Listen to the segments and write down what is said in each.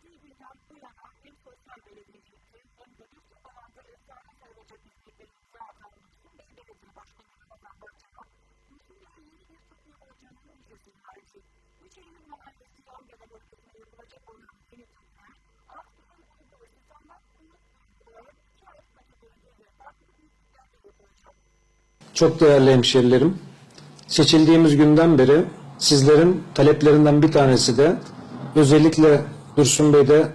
geldiği günden bu yana hem sosyal belediyecilikte hem de bir alanda efsane sayılacak hizmetlerimizi atan Müslüm Bey Belediye Başkanı Ramazan Bahçeli, Müslüm Bey'in yeni bir tıbbi borcunun müjdesini verdi. Üçeyli Mahallesi Yangada bölgesine yapılacak olan tıbbi, Aksa'nın uyduğu standart kumluk büyüklüğü, iki ay kategorileri farklı büyüklüklerle yapılacak. Çok değerli hemşerilerim, seçildiğimiz günden beri sizlerin taleplerinden bir tanesi de özellikle Dursun Bey'de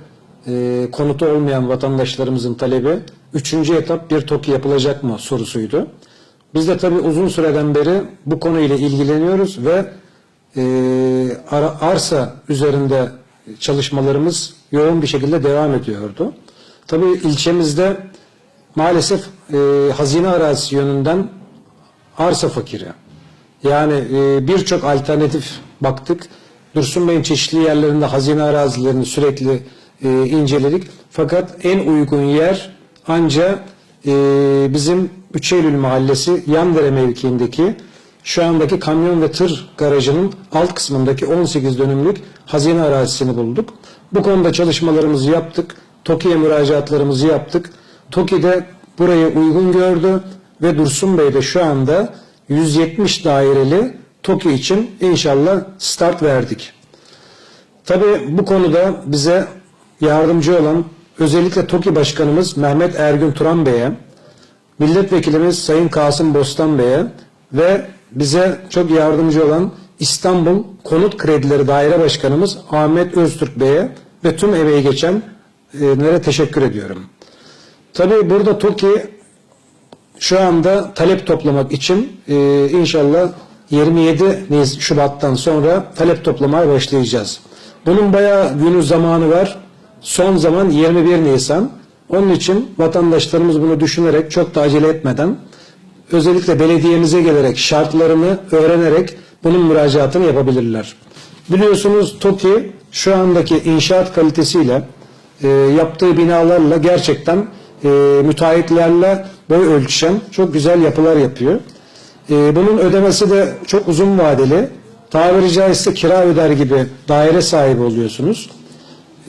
e, konutu olmayan vatandaşlarımızın talebi üçüncü etap bir TOKİ yapılacak mı sorusuydu. Biz de tabii uzun süreden beri bu konuyla ilgileniyoruz ve e, ara- arsa üzerinde çalışmalarımız yoğun bir şekilde devam ediyordu. Tabii ilçemizde maalesef e, hazine arazisi yönünden arsa fakiri. Yani e, birçok alternatif baktık. Dursun Bey'in çeşitli yerlerinde hazine arazilerini sürekli e, inceledik. Fakat en uygun yer ancak e, bizim 3 Eylül Mahallesi Yandere mevkiindeki şu andaki kamyon ve tır garajının alt kısmındaki 18 dönümlük hazine arazisini bulduk. Bu konuda çalışmalarımızı yaptık. TOKİ'ye müracaatlarımızı yaptık. TOKİ de burayı uygun gördü ve Dursun Bey de şu anda 170 daireli TOKİ için inşallah start verdik. Tabii bu konuda bize yardımcı olan özellikle TOKİ Başkanımız Mehmet Ergün Turan Bey'e, Milletvekilimiz Sayın Kasım Bostan Bey'e ve bize çok yardımcı olan İstanbul Konut Kredileri Daire Başkanımız Ahmet Öztürk Bey'e ve tüm emeği geçenlere teşekkür ediyorum. Tabii burada TOKİ şu anda talep toplamak için e, inşallah 27 Nis- Şubat'tan sonra talep toplamaya başlayacağız. Bunun bayağı günü zamanı var. Son zaman 21 Nisan. Onun için vatandaşlarımız bunu düşünerek çok da acele etmeden özellikle belediyemize gelerek şartlarını öğrenerek bunun müracaatını yapabilirler. Biliyorsunuz TOKİ şu andaki inşaat kalitesiyle e, yaptığı binalarla gerçekten e, müteahhitlerle boy ölçüşen çok güzel yapılar yapıyor. E, bunun ödemesi de çok uzun vadeli. Tabiri caizse kira öder gibi daire sahibi oluyorsunuz.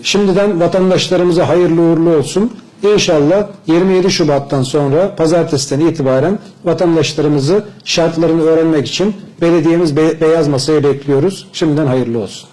Şimdiden vatandaşlarımıza hayırlı uğurlu olsun. İnşallah 27 Şubat'tan sonra pazartesiden itibaren vatandaşlarımızı şartlarını öğrenmek için belediyemiz be- beyaz masaya bekliyoruz. Şimdiden hayırlı olsun.